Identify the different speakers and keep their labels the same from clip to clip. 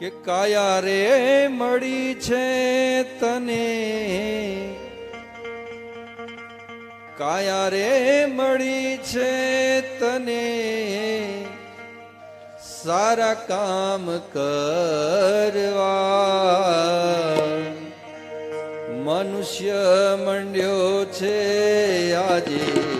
Speaker 1: કે કાયા રે મળી છે તને? કાયા રે મળી છે તને? સારા કામ કરવા. મનુષ્ય મંડ્યો છે આજે.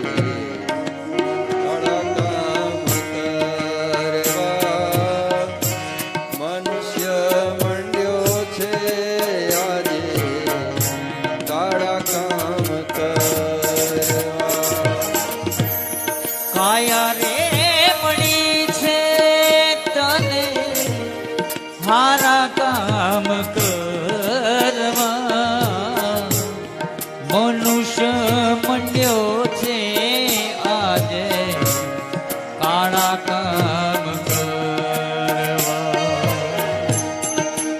Speaker 1: કાળા કામ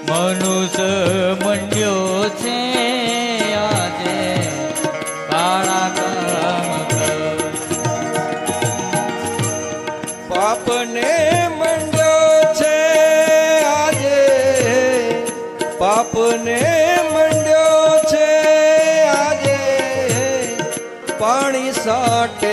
Speaker 1: મનુષ્ય મંડ્યો છે આજે કાળા કામ પાપને મંડ્યો છે આજે પાપને મંડ્યો છે આજે. પાણી સાટે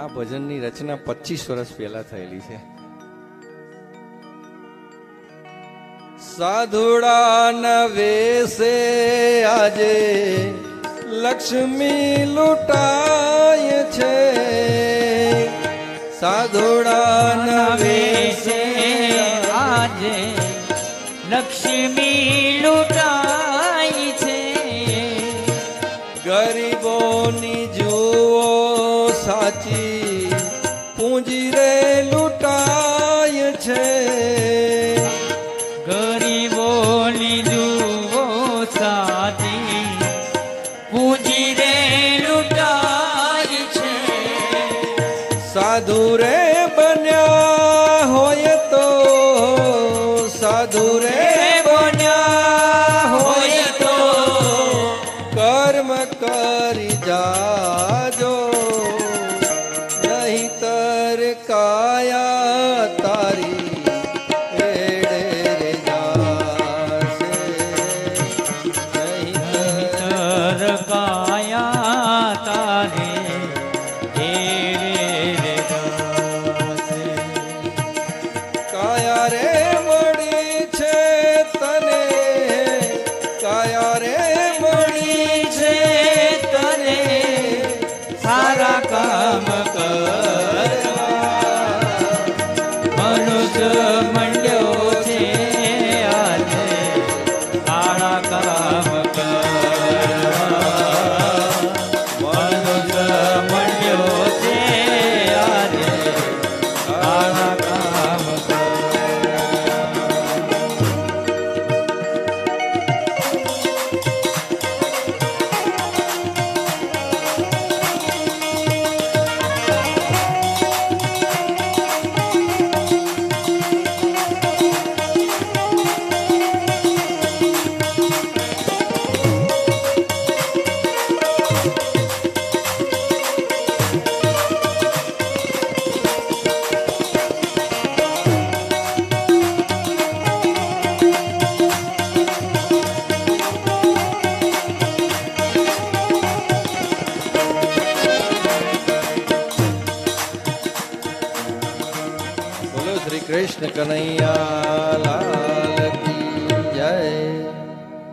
Speaker 1: આ ભજનની રચના પચીસ વર્ષ પહેલા થયેલી છે. સાધુડા નવેશે આજે લક્ષ્મી લૂંટાય છે. સાધુડા નવે
Speaker 2: વેશે આજે લક્ષ્મી લૂંટાય છે.
Speaker 1: ગરીબોની જુઓ સાચી પૂંજી રે લૂંટાય છે.
Speaker 2: ગરીબોની જુઓ સાચી પૂંજી રે લૂંટાઈ છે.
Speaker 1: સાધુ રે બન્યા હોય તો સાધુ રે બન્યા હોય તો. કર્મ કરી જાજો કાયા રે મળી છે તને
Speaker 2: સારા કામ કર મનુષ્ય
Speaker 1: કૃષ્ણ કનૈયા